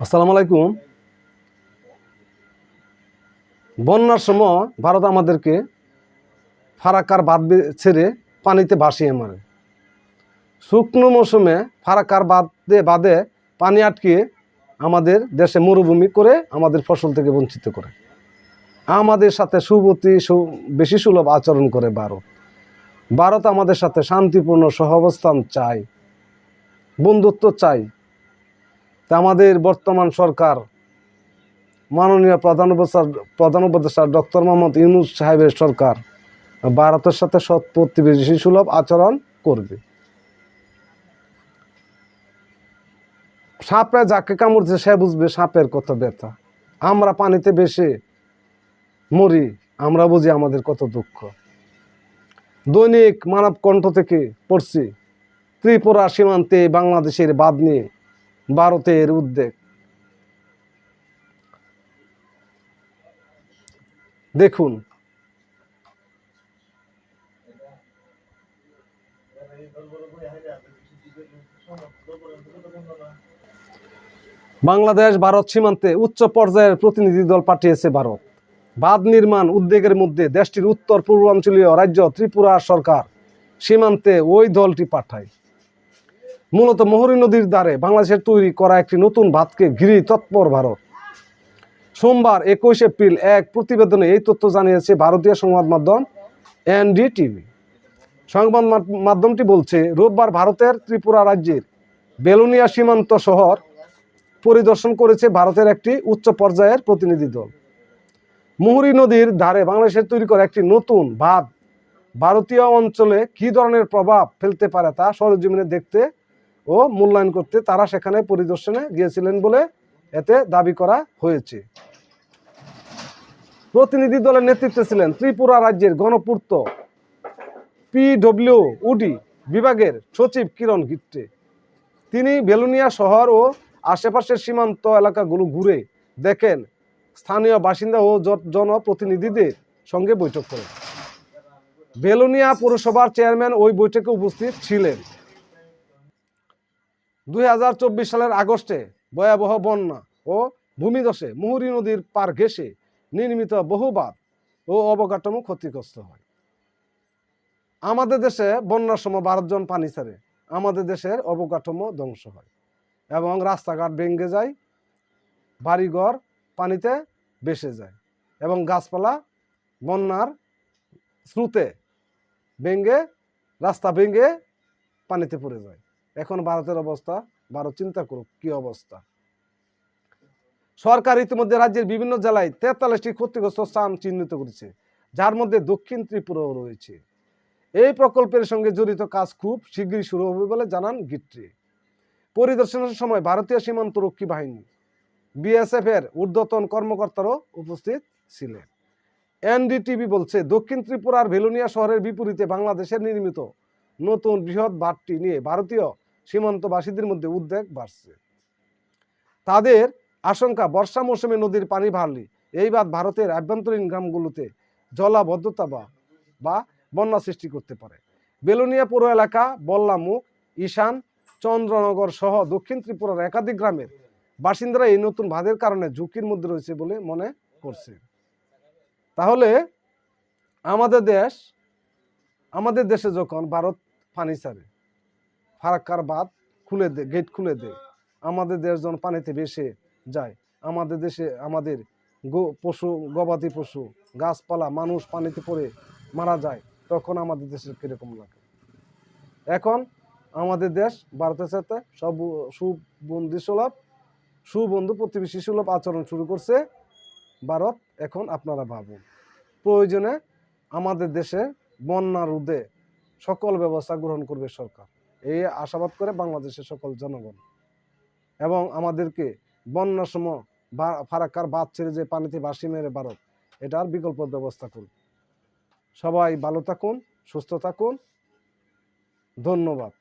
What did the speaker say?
আসসালামু আলাইকুম বন্যার সময় ভারত আমাদেরকে ফারাক্কার বাদ বে- ছেড়ে পানিতে ভাসিয়ে মারে। শুকনো মৌসুমে ফারাক্কার বাদে বাদে পানি আটকিয়ে আমাদের দেশে মরুভূমি করে আমাদের ফসল থেকে বঞ্চিত করে। আমাদের সাথে সুবতি বেশি সুলভ আচরণ করে ভারত। ভারত আমাদের সাথে শান্তিপূর্ণ সহাবস্থান চায়, বন্ধুত্ব চাই তা আমাদের বর্তমান সরকার মাননীয় প্রধান প্রধান উপদেষ্টা ডক্টর মোহাম্মদ ইউনুস সাহেবের সরকার ভারতের সাথে সৎ প্রতিবেশী সুলভ আচরণ করবে। সাপে যাকে কামড়ছে সে বুঝবে সাপের কত ব্যথা। আমরা পানিতে বেশি মরি, আমরা বুঝি আমাদের কত দুঃখ। দৈনিক মানব কণ্ঠ থেকে পড়ছি, ত্রিপুরা সীমান্তে বাংলাদেশের বাদ নিয়ে ভারতের উদ্বেগ। দেখুন। বাংলাদেশ, ভারত সীমান্তে উচ্চ পর্যায়ের প্রতিনিধি দল পাঠিয়েছে ভারত। বাঁধ নির্মাণ উদ্বেগের মধ্যে দেশটির উত্তর পূর্বাঞ্চলীয় রাজ্য ত্রিপুরা সরকার সীমান্তে ওই দলটি পাঠায়। মূলত মোহরী নদীর দ্বারে বাংলাদেশের তৈরি করা একটি নতুন ভাতকে ঘিরে তৎপর ভারত। সোমবার একুশ এপ্রিল এক প্রতিবেদনে এই তথ্য জানিয়েছে ভারতীয় সংবাদ মাধ্যম এনডিটিভি। সংবাদ মাধ্যমটি বলছে, রোববার ভারতের ত্রিপুরা রাজ্যের বেলুনিয়া সীমান্ত শহর পরিদর্শন করেছে ভারতের একটি উচ্চ পর্যায়ের প্রতিনিধি দল। মুহুরী নদীর ধারে বাংলাদেশের তৈরি করা একটি নতুন বাঁধ ভারতীয় অঞ্চলে কী ধরনের প্রভাব ফেলতে পারে তা সরজমিনে দেখতে ও মূল্যায়ন করতে তারা সেখানে পরিদর্শনে গিয়েছিলেন বলে এতে দাবি করা হয়েছে। প্রতিনিধি দলের নেতৃত্বে ছিলেন ত্রিপুরা রাজ্যের গণপূর্ত পিডব্লিউ উডি বিভাগের সচিব কিরণ গিট্টে। তিনি বেলুনিয়া শহর ও আশেপাশের সীমান্ত এলাকাগুলো ঘুরে দেখেন স্থানীয় বাসিন্দা ও জনপ্রতিনিধিদের সঙ্গে বৈঠক করেন। বেলুনিয়া পৌরসভার চেয়ারম্যান ওই বৈঠকে উপস্থিত ছিলেন। দুই হাজার চব্বিশ সালের আগস্টে ভয়াবহ বন্যা ও ভূমিধসে মুহুরী নদীর পার ঘেঁষে নির্মিত বহু ও অবকাঠামো ক্ষতিগ্রস্ত হয়। আমাদের দেশে বন্যার সময় বারো জন পানি ছাড়ে আমাদের দেশের অবকাঠামো ধ্বংস হয় এবং রাস্তাঘাট ভেঙে যায়, বাড়িঘর পানিতে ভেসে যায় এবং গাছপালা বন্যার স্রোতে ভেঙে, রাস্তা ভেঙে পানিতে পড়ে যায়। এখন ভারতের অবস্থা, ভারত চিন্তা করুক, কি অবস্থা? সরকার ইতিমধ্যে রাজ্যের বিভিন্ন জেলায় তেতাল্লিশটি ক্ষতিগ্রস্ত স্থান চিহ্নিত করেছে, যার মধ্যে দক্ষিণ ত্রিপুরাও রয়েছে। এই প্রকল্পের সঙ্গে জড়িত কাজ খুব শীঘ্রই শুরু হবে বলে জানান গিট্রি পরিদর্শনের সময় ভারতীয় সীমান্ত রক্ষী বাহিনী, বিএসএফ এর ঊর্ধ্বতন কর্মকর্তারাও উপস্থিত ছিলেন। এনডিটিভি বলছে, দক্ষিণ ত্রিপুরার ভেলুনিয়া শহরের বিপরীতে বাংলাদেশের নির্মিত নতুন বৃহৎ বাঁধটি নিয়ে ভারতীয় সীমান্তবাসীদের মধ্যে উদ্বেগ বাড়ছে। তাদের আশঙ্কা, বর্ষা মৌসুমে নদীর পানি বাড়লে এই বাদ ভারতের আভ্যন্তরীণ গ্রামগুলোতে জলাবদ্ধতা বা বা বন্যা সৃষ্টি করতে পারে। বেলুনিয়া পৌর এলাকা, বল্লামুখ, ঈশান, চন্দ্রনগর সহ দক্ষিণ ত্রিপুরার একাধিক গ্রামের বাসিন্দারা এই নতুন বাঁধের কারণে ঝুঁকির মধ্যে রয়েছে বলে মনে করছে। তাহলে আমাদের দেশ, আমাদের দেশে যখন ভারত পানি ছাড়ে ফারাক্কার বাঁধ খুলে দে গেট খুলে দেয় আমাদের দেশ যখন পানিতে ভেসে যায়। আমাদের দেশে আমাদের গো, পশু, গবাদি পশু, গাছপালা, মানুষ পানিতে পড়ে মারা যায়, তখন আমাদের দেশের কীরকম লাগে? এখন আমাদের দেশ ভারতের সাথে সব সুবন্ধু সুলভ, সুবন্ধু প্রতিবেশী সুলভ আচরণ শুরু করছে। ভারত এখন আপনারা ভাবুন। প্রয়োজনে আমাদের দেশে বন্যা রোধে সকল ব্যবস্থা গ্রহণ করবে সরকার। এই আশাবাদ করে বাংলাদেশের সকল জনগণ এবং আমাদেরকে বন্যার সময় ফারাক্কার বাদ ছেড়ে যে পানিতে বাসি মেরে ভারত এটার বিকল্প ব্যবস্থা করুন। সবাই ভালো থাকুন, সুস্থ থাকুন। ধন্যবাদ।